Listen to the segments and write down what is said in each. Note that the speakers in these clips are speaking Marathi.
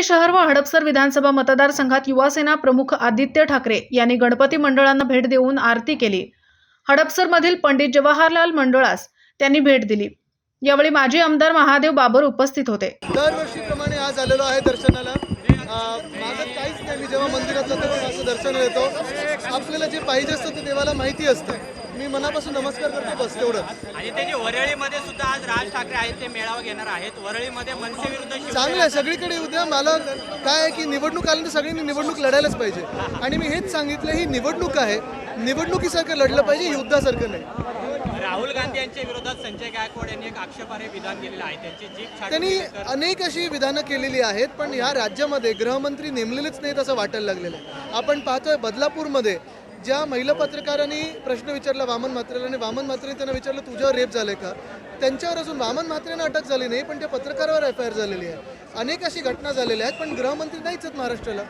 धुळे शहर व हडपसर विधानसभा मतदारसंघात युवासेना प्रमुख आदित्य ठाकरे यांनी गणपती मंडळांना भेट देऊन आरती केली. हडपसरमधील पंडित जवाहरलाल मंडळास त्यांनी भेट दिली. यावेळी माजी आमदार महादेव बाबर उपस्थित होते. दरवर्षीप्रमाणे आज आलेलो आहे दर्शनाला. अं, माझं काहीच नाही. मी जेव्हा मंदिरात जातो तेव्हा असं दर्शन येतो. आपल्याला जे पाहिजे असतं ते देवाला माहिती असतं. मी मनापासून नमस्कार करतो बस तेवढंच आणि ते जे वरळीमध्ये सुद्धा आज राज ठाकरे आहेत ते मेळावा घेणार आहेत. वरळीमध्ये मनसे विरुद्ध चांगलं आहे सगळीकडे उद्या मला काय आहे की निवडणूक आल्यानंतर सगळ्यांनी निवडणूक लढायलाच पाहिजे. आणि मी हेच सांगितलं ही निवडणूक आहे. निवडणुकीसारखं लढलं पाहिजे युद्धासारखं नाही. राहुल गांधी यांच्या विरोधात संजय गायकवाड यांनी एक आक्षेपार्ह विधान केलेलं आहे. त्यांची जीप त्यांनी अनेक अशी विधानं केलेली आहेत पण ह्या राज्यामध्ये गृहमंत्री नेमलेलेच नाहीत असं वाटायला लागलेलं आहे. आपण पाहतोय बदलापूरमध्ये ज्या महिला पत्रकारांनी प्रश्न विचारला वामन म्हात्रेला आणि वामन म्हात्रेने त्यांना विचारलं तुझ्यावर रेप झालंय का? त्यांच्यावर अजून वामन म्हात्रेनं अटक झाली नाही पण त्या पत्रकारावर एफ आय आर झालेली आहे. अनेक अशी घटना झालेल्या आहेत पण गृहमंत्री नाहीच आहेत महाराष्ट्राला.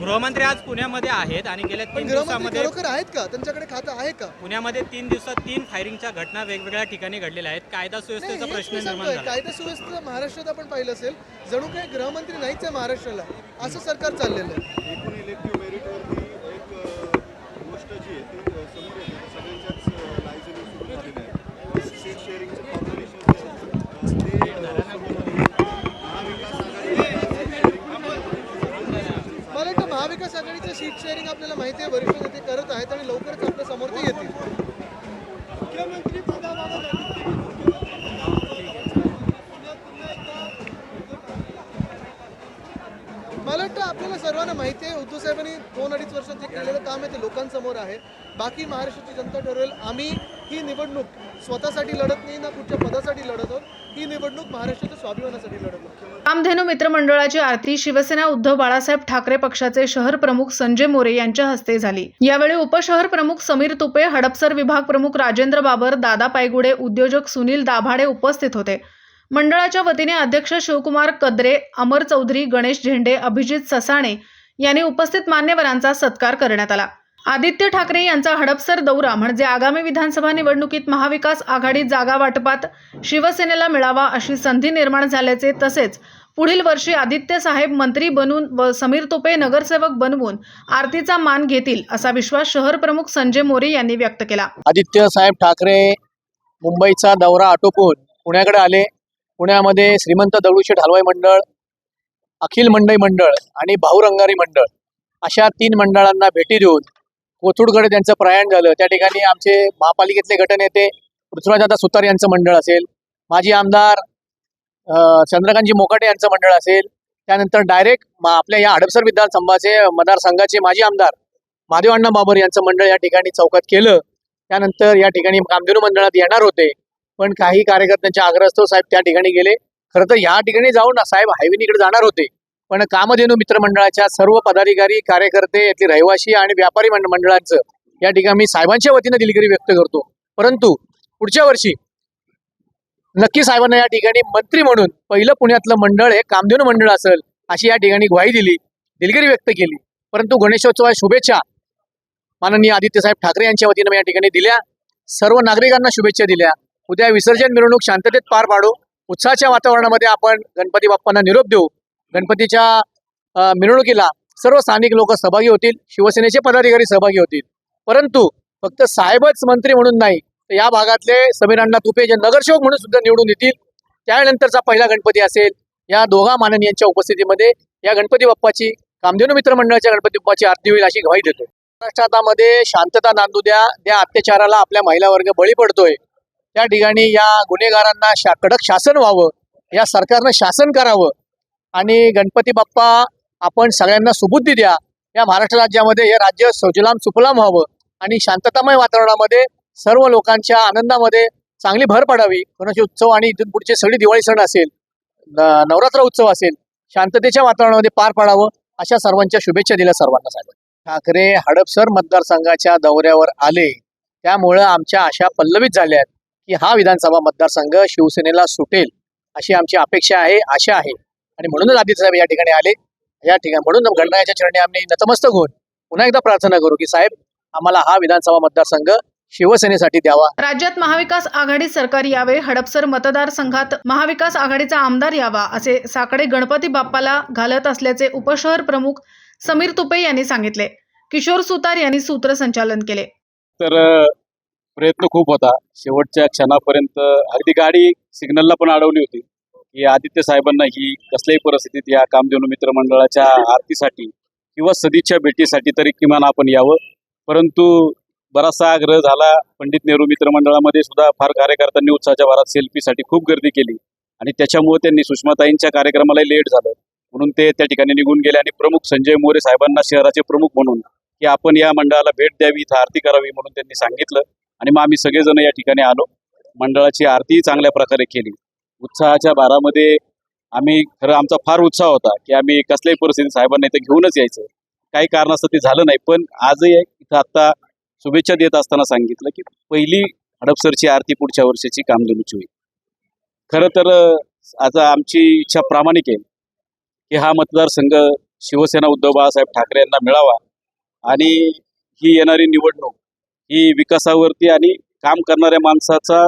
गृहमंत्री आज पुण्यामध्ये आहेत आणि गेल्या पण तीन दिवसामध्ये खरोखर आहेत का? त्यांच्याकडे खातं आहे का? पुण्यामध्ये तीन दिवसात तीन फायरिंगच्या घटना वेगवेगळ्या ठिकाणी घडलेल्या आहेत. कायदा नाही, सुव्यवस्थेचा हेच प्रश्न मी निर्माण सांगतोय. झाला. कायदा सुव्यवस्था महाराष्ट्रात आपण पाहिलं असेल जणू काही गृहमंत्री नाहीच आहे महाराष्ट्राला. असं सरकार चाललेलं आहे. एकूण इलेक्टिव्ह जी आहे ती समोर येते सगळ्यांच्याच लायझनी सुरू झालेलं आहे. सीट शेअरिंगचं ते महाविकास आघाडी मला महाविकास आघाडीचं सीट शेअरिंग आपल्याला माहिती आहे वरिष्ठ नेते करत आहेत आणि लवकर आपल्यासमोर ते येतील मुख्यमंत्री मला वाटतं आपल्याला सर्वांना माहिती आहे उद्धव साहेबांनी दोन अडीच वर्षात जे केलेलं काम आहे ते लोकांसमोर आहे. बाकी महाराष्ट्राची जनता ठरवेल आम्ही ही निवडणूक स्वतःसाठी लढत नाही ना कुठच्या पदासाठी लढत आहोत ही निवडणूक महाराष्ट्राच्या स्वाभिमानासाठी लढत कामधेनू मित्रमंडळाची आरती शिवसेना उद्धव बाळासाहेब ठाकरे पक्षाचे शहर प्रमुख संजय मोरे यांच्या हस्ते झाली. यावेळी उपशहर प्रमुख समीर तुपे हडपसर विभाग प्रमुख राजेंद्र बाबर दादा पायगुडे उद्योजक सुनील दाभाडे उपस्थित होते. मंडळाच्या वतीने अध्यक्ष शिवकुमार कद्रे अमर चौधरी गणेश झेंडे अभिजित ससाणे यांनी उपस्थित मान्यवरांचा सत्कार करण्यात आला. आदित्य ठाकरे यांचा हडपसर दौरा म्हणजे आगामी विधानसभा निवडणुकीत महाविकास आघाडी जागा वाटपात शिवसेनेला मिळावा अशी संधी निर्माण झाल्याचे तसेच पुढील वर्षी आदित्य साहेब मंत्री बनून व समीर तुपे नगरसेवक बनवून आरतीचा मान घेतील असा विश्वास शहर प्रमुख संजय मोरे यांनी व्यक्त केला. आदित्य साहेब ठाकरे मुंबईचा दौरा आटोपून पुण्याकडे आले. पुण्यामध्ये श्रीमंत दगडूशेठ हलवाई मंडळ अखिल मंडई मंडळ आणि भाऊ रंगारी मंडळ अशा तीन मंडळांना भेटी देऊन कोथरूडकडे त्यांचं प्रयाण झालं. त्या ठिकाणी आमचे महापालिकेतले गटनेते पृथ्वीराजदादा सुतार यांचं मंडळ असेल माजी आमदार चंद्रकांतजी मोकाटे यांचं मंडळ असेल त्यानंतर डायरेक्ट आपल्या या हडपसर विधानसंघाचे मतदारसंघाचे माजी आमदार महादेव अण्णा बाबर यांचं मंडळ या ठिकाणी चौकात केलं. त्यानंतर या ठिकाणी कामधेनू मंडळात येणार होते. पण काही कार्यकर्त्यांच्या आग्रहस्तव साहेब त्या ठिकाणी गेले. खरं तर या ठिकाणी जाऊन ना साहेब हायवेनीकडे जाणार होते. पण कामधेनू मित्रमंडळाच्या सर्व पदाधिकारी कार्यकर्ते यातले रहिवासी आणि व्यापारी मंडळांचं या ठिकाणी मी साहेबांच्या वतीनं दिलगिरी व्यक्त करतो. परंतु पुढच्या वर्षी नक्की साहेबांना या ठिकाणी मंत्री म्हणून पहिलं पुण्यातलं मंडळ हे कामधेनू मंडळ असेल अशी या ठिकाणी ग्वाही दिली दिलगिरी व्यक्त केली. परंतु गणेशोत्सवा शुभेच्छा माननीय आदित्य साहेब ठाकरे यांच्या वतीनं या ठिकाणी दिल्या. सर्व नागरिकांना शुभेच्छा दिल्या. उद्या विसर्जन मिरवणूक शांततेत पार पाडू. उत्साहाच्या वातावरणामध्ये आपण गणपती बाप्पांना निरोप देऊ. गणपतीच्या मिरवणुकीला सर्व स्थानिक लोक सहभागी होतील. शिवसेनेचे पदाधिकारी सहभागी होतील. परंतु फक्त साहेबच मंत्री म्हणून नाही तर या भागातले समीरांना तुपे जे नगरसेवक म्हणून सुद्धा निवडून येतील. त्यानंतरचा पहिला गणपती असेल. या दोघा माननीयांच्या उपस्थितीमध्ये या गणपती बाप्पाची कामधेनू मित्र मंडळाच्या गणपती बाप्पाची आरती होईल अशी ग्वाही देतो महाराष्ट्रामध्ये शांतता नांदू द्या. त्या अत्याचाराला आपल्या महिला वर्ग बळी पडतोय. त्या ठिकाणी या गुन्हेगारांना शा कडक शासन व्हावं या सरकारनं शासन करावं आणि गणपती बाप्पा आपण सगळ्यांना सुबुद्धी द्या. या महाराष्ट्र राज्यामध्ये हे राज्य सुजलाम सुफलाम व्हावं आणि शांततामय वातावरणामध्ये सर्व लोकांच्या आनंदामध्ये चांगली भर पडावी. कोणाचे उत्सव आणि इथून पुढचे सगळी दिवाळी सण असेल न- नवरात्र उत्सव असेल शांततेच्या वातावरणामध्ये पार पाडावं अशा सर्वांच्या शुभेच्छा दिल्या सर्वांना साहेब. ठाकरे हडपसर मतदारसंघाच्या दौऱ्यावर आले. त्यामुळं आमच्या आशा पल्लवित झाल्या आहेत. की हा विधानसभा मतदारसंघ शिवसेनेला सुटेल अशी आमची अपेक्षा आहे आशा आहे. आणि म्हणूनच आदित्य साहेब या ठिकाणी आले. या ठिकाणी म्हणून गणरायाच्या चरणी आम्ही नतमस्तक होऊन पुन्हा एकदा प्रार्थना करू की साहेब आम्हाला हा विधानसभा मतदारसंघ शिवसेनेसाठी द्यावा. राज्यात महाविकास आघाडी सरकार यावे हडपसर मतदारसंघात महाविकास आघाडीचा आमदार यावा असे साकडे गणपती बाप्पाला घालत असल्याचे उपशहर प्रमुख समीर तुपे यांनी सांगितले. किशोर सुतार यांनी सूत्रसंचालन केले. तर प्रयत्न खूप होता. शेवटच्या क्षणापर्यंत अगदी गाडी सिग्नलला पण अडवली होती की आदित्य साहेबांना ही कसल्याही परिस्थितीत या कामधेनू मित्र मंडळाच्या आरतीसाठी किंवा सदिच्छा भेटीसाठी तरी किमान आपण यावं. परंतु बराचसा आग्रह झाला. पंडित नेहरू मित्र मंडळामध्ये सुद्धा फार कार्यकर्त्यांनी उत्साहाच्या भरात सेल्फीसाठी खूप गर्दी केली आणि त्याच्यामुळे त्यांनी सुषमाताईंच्या कार्यक्रमाला लेट झालं. म्हणून ते त्या ठिकाणी निघून गेले आणि प्रमुख संजय मोरे साहेबांना शहराचे प्रमुख म्हणून की आपण या मंडळाला भेट द्यावी इथं आरती करावी म्हणून त्यांनी सांगितलं. आणि मग आम्ही सगळेजण या ठिकाणी आलो. मंडळाची आरतीही चांगल्या प्रकारे केली. उत्साहाच्या भारामध्ये आम्ही खरं आमचा फार उत्साह होता की आम्ही कसल्याही परिस्थितीत साहेबांना इथं घेऊनच यायचं. काही कारणास्तव ते झालं नाही पण आजही इथं आता शुभेच्छा देत असताना सांगितलं की पहिली हडपसरची आरती पुढच्या वर्षाची कामधेनूची होईल. खरं तर आता आमची इच्छा प्रामाणिक आहे की हा मतदारसंघ शिवसेना उद्धव बाळासाहेब ठाकरे यांना मिळावा आणि ही येणारी निवडणूक ही विकासावरती आणि काम करणाऱ्या माणसाचा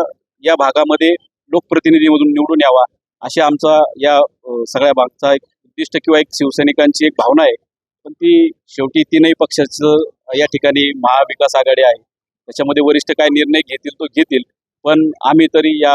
या भागामध्ये लोकप्रतिनिधी म्हणून निवडून यावा अशी आमचा या सगळ्या भागचा एक उद्दिष्ट किंवा एक शिवसैनिकांची एक भावना आहे. पण ती शेवटी तीनही पक्षाचं या ठिकाणी महाविकास आघाडी आहे. त्याच्यामध्ये वरिष्ठ काय निर्णय घेतील तो घेतील. पण आम्ही तरी या